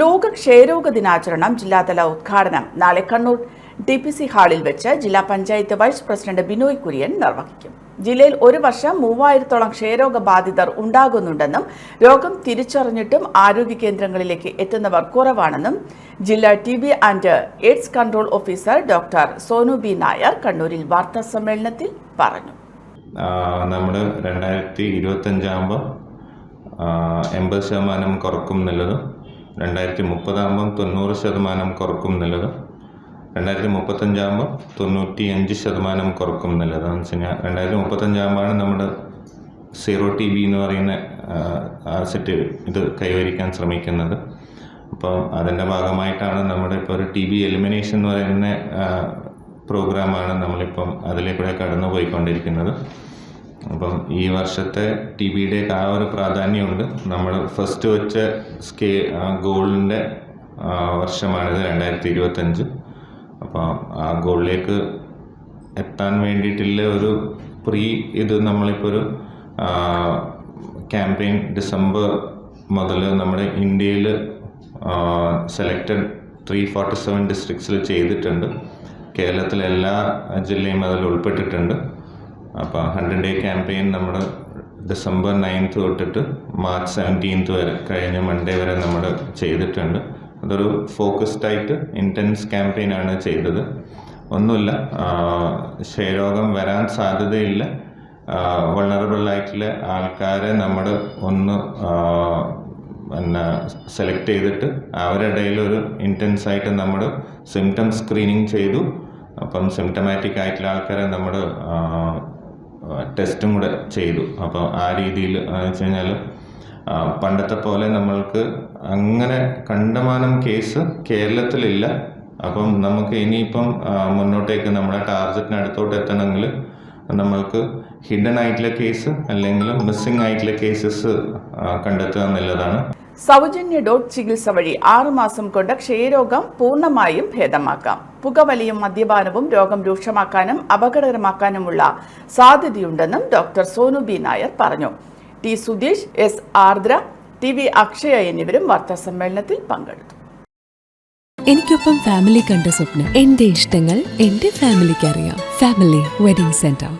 ലോക ക്ഷയരോഗ ദിനാചരണം ജില്ലാതല ഉദ്ഘാടനം. നാളെ കണ്ണൂർ ഡി പി സി ഹാളിൽ വെച്ച് ജില്ലാ പഞ്ചായത്ത് വൈസ് പ്രസിഡന്റ് ബിനോയ് കുര്യൻ നിർവഹിക്കും. ജില്ലയിൽ ഒരു വർഷം മൂവായിരത്തോളം ക്ഷയരോഗ ബാധിതർ ഉണ്ടാകുന്നുണ്ടെന്നും രോഗം തിരിച്ചറിഞ്ഞിട്ടും ആരോഗ്യ കേന്ദ്രങ്ങളിലേക്ക് എത്തുന്നവർ കുറവാണെന്നും ജില്ലാ T B and AIDS control officer doctor Sonu B Nair കണ്ണൂരിൽ വാർത്താ സമ്മേളനത്തിൽ പറഞ്ഞു നമ്മൾ രണ്ടായിരത്തി ഇരുപത്തഞ്ചാകുമ്പോൾ എൺപത് ശതമാനം കുറക്കും എന്നുള്ളതും രണ്ടായിരത്തി മുപ്പതാകുമ്പം തൊണ്ണൂറ് ശതമാനം കുറക്കും നല്ലത്. രണ്ടായിരത്തി മുപ്പത്തഞ്ചാകുമ്പോൾ തൊണ്ണൂറ്റി അഞ്ച് ശതമാനം കുറക്കും എന്നുള്ളത് എന്ന് വെച്ച് കഴിഞ്ഞാൽ രണ്ടായിരത്തി മുപ്പത്തഞ്ചാകുമ്പോഴാണ് നമ്മുടെ സീറോ ടി ബി എന്ന് പറയുന്ന ആ, ആ സെറ്റ് ഇത് കൈവരിക്കാൻ ശ്രമിക്കുന്നത്. അപ്പോൾ അതിന്റെ ഭാഗമായിട്ടാണ് നമ്മുടെ ഇപ്പോൾ ഒരു ടി ബി എലിമിനേഷൻ എന്ന് പറയുന്ന പ്രോഗ്രാമാണ് നമ്മളിപ്പം അതിലേക്കൂടെ കടന്നു പോയിക്കൊണ്ടിരിക്കുന്നത് അപ്പം ഈ വർഷത്തെ ടി ബിയുടെയൊക്കെ ആ ഒരു പ്രാധാന്യമുണ്ട്. നമ്മൾ ഫസ്റ്റ് വെച്ച സ്കേ ഗോൾഡിന്റെ വർഷമാണിത് രണ്ടായിരത്തി ഇരുപത്തഞ്ച് അപ്പോൾ ആ ഗോളിലേക്ക് എത്താൻ വേണ്ടിയിട്ടുള്ള ഒരു പ്രീ ഇത് നമ്മളിപ്പോൾ ഒരു ക്യാമ്പയിൻ ഡിസംബർ മുതൽ നമ്മുടെ ഇന്ത്യയിൽ സെലക്റ്റഡ് ത്രീ ഫോർട്ടി സെവൻ ഡിസ്ട്രിക്ട്സിൽ ചെയ്തിട്ടുണ്ട്. കേരളത്തിലെ എല്ലാ ജില്ലയും അതിൽ ഉൾപ്പെട്ടിട്ടുണ്ട്. അപ്പോൾ ഹൺഡ്രഡ് ഡേ ക്യാമ്പയിൻ നമ്മൾ ഡിസംബർ നയൻത്ത് തൊട്ടിട്ട് മാർച്ച് സെവന്റീൻത്ത് വരെ കഴിഞ്ഞ മൺഡേ വരെ നമ്മൾ ചെയ്തിട്ടുണ്ട്. അതൊരു ഫോക്കസ്ഡ് ആയിട്ട് ഇന്റൻസ് ക്യാമ്പയിനാണ് ചെയ്തത്. ഒന്നുമില്ല ക്ഷയരോഗം വരാൻ സാധ്യതയില്ല. വൾണറബിൾ ആയിട്ടുള്ള ആൾക്കാരെ നമ്മൾ ഒന്ന് പിന്നെ സെലക്ട് ചെയ്തിട്ട് അവരുടെ ഇടയിൽ ഒരു ഇന്റൻസ് ആയിട്ട് നമ്മൾ സിംറ്റം സ്ക്രീനിങ് ചെയ്തു. അപ്പം സിംറ്റമാറ്റിക് ആയിട്ടുള്ള ആൾക്കാരെ നമ്മൾ ടെസ്റ്റും കൂടെ ചെയ്തു. അപ്പോൾ ആ രീതിയിൽ എന്ന് വെച്ച് കഴിഞ്ഞാൽ പണ്ടത്തെ പോലെ നമ്മൾക്ക് അങ്ങനെ കണ്ടമാനം കേസ് കേരളത്തിലില്ല. അപ്പം നമുക്ക് ഇനിയിപ്പം മുന്നോട്ടേക്ക് നമ്മുടെ ടാർഗറ്റിന് അടുത്തോട്ട് എത്തണമെങ്കിൽ നമ്മൾക്ക് ഹിഡൻ ആയിട്ടുള്ള കേസ് അല്ലെങ്കിൽ മിസ്സിംഗ് ആയിട്ടുള്ള കേസസ് കണ്ടെത്തുക എന്നുള്ളതാണ്. സൗജന്യ ഡോട്ട് ചികിത്സ വഴി ആറുമാസം കൊണ്ട് ക്ഷയരോഗം പൂർണമായും ഭേദമാക്കാം. പുകവലിയും മദ്യപാനവും രോഗം രൂക്ഷമാക്കാനും അപകടകരമാക്കാനുമുള്ള സാധ്യതയുണ്ടെന്നും ഡോക്ടർ സോനു ബി നായർ പറഞ്ഞു. T Sudheesh S Ardra T V Akshaya എന്നിവരും വാർത്താ സമ്മേളനത്തിൽ പങ്കെടുത്തു. എനിക്കൊപ്പം ഫാമിലി കണ്ട സ്വപ്നം. എന്റെ ഇഷ്ടങ്ങൾ എന്റെ ഫാമിലിക്ക് അറിയാം ഫാമിലി വെഡിംഗ് സെന്റർ.